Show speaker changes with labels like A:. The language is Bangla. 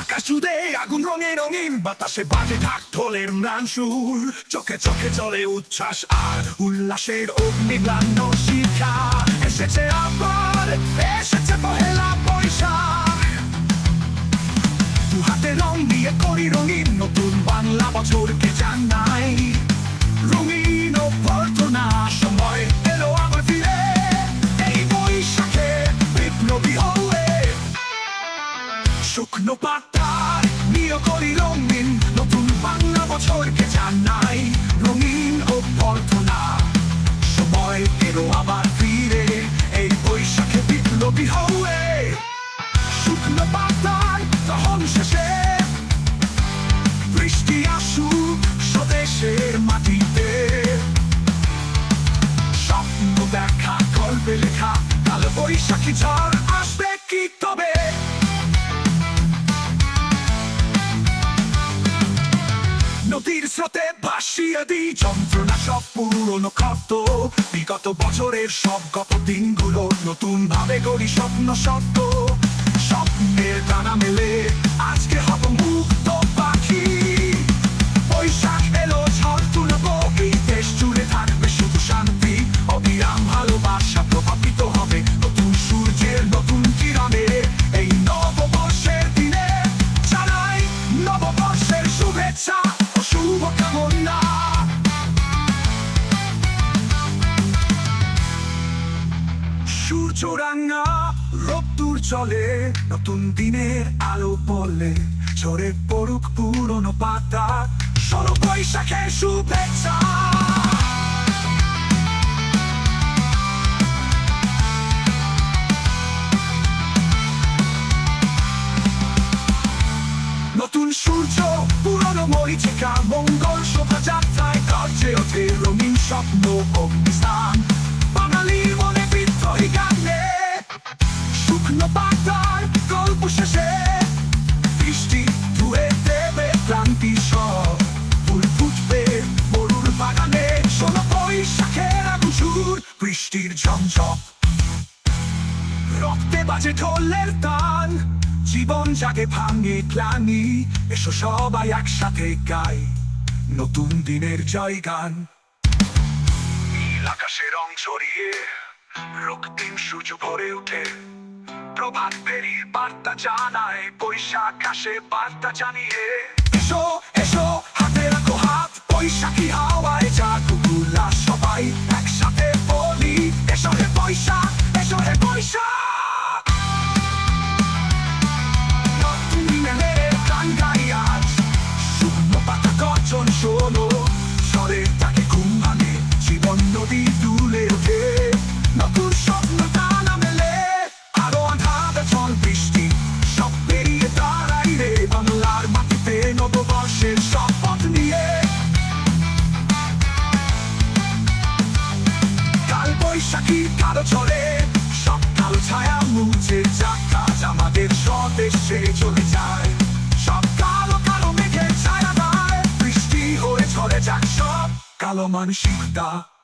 A: আকাশ জুড়ে আগুন রঙে রঙিন বাতাসে বাজে ঢাক ঢোলের ম্লান সুর চোখে চোখে চলে উচ্ছ্বাস আর উল্লাসের অগ্নিগ্লান্ন শিখা বছরকে নিয় করি রঙিন অভ্যর্থনা সময় এলো এই বৈশাখে বিপ্লবী হয়ে। শুকনো বৃষ্টি বৈশাখী ঝড় আসবে কি তবে? নদীর স্রোতে ভাসিয়ে দিই যন্ত্রণা সব পুরনো ক্ষত বিগত বছরের সব গত দিনগুলো নতুন ভাবে গড়ি স্বপ্ন সত্য। স্বপ্নের ডানা মেলে আজকে হব মুক্ত। সূর্য রোদ্দুর চলে, নতুন দিনের আলো পড়লে ঝরে পড়ুক পুরনো পাতা ষোলো বৈশাখের শুভেচ্ছা। নতুন সূর্য, পুরনো মরিচিকা, মঙ্গল শোভাযাত্রায় গর্জে ওঠে রঙিন স্বপ্ন অগ্নিস্থান রক্তে বাজে ঢোলের তান। জীবন জাগে ভাঙে ক্লানি, এসো সবাই একসাথে গাই। নতুন দিনের জয় গান। আকাশে রং ছড়িয়ে, রক্তিম সূর্য ভরে ওঠে প্রভাত বেরিয়ে বার্তা জানায়, বৈশাখ আসে বার্তা জানিয়ে। এসো এসো, হাতে রাখো হাত, বৈশাখী হাওয়ায় Shalom Anshikta.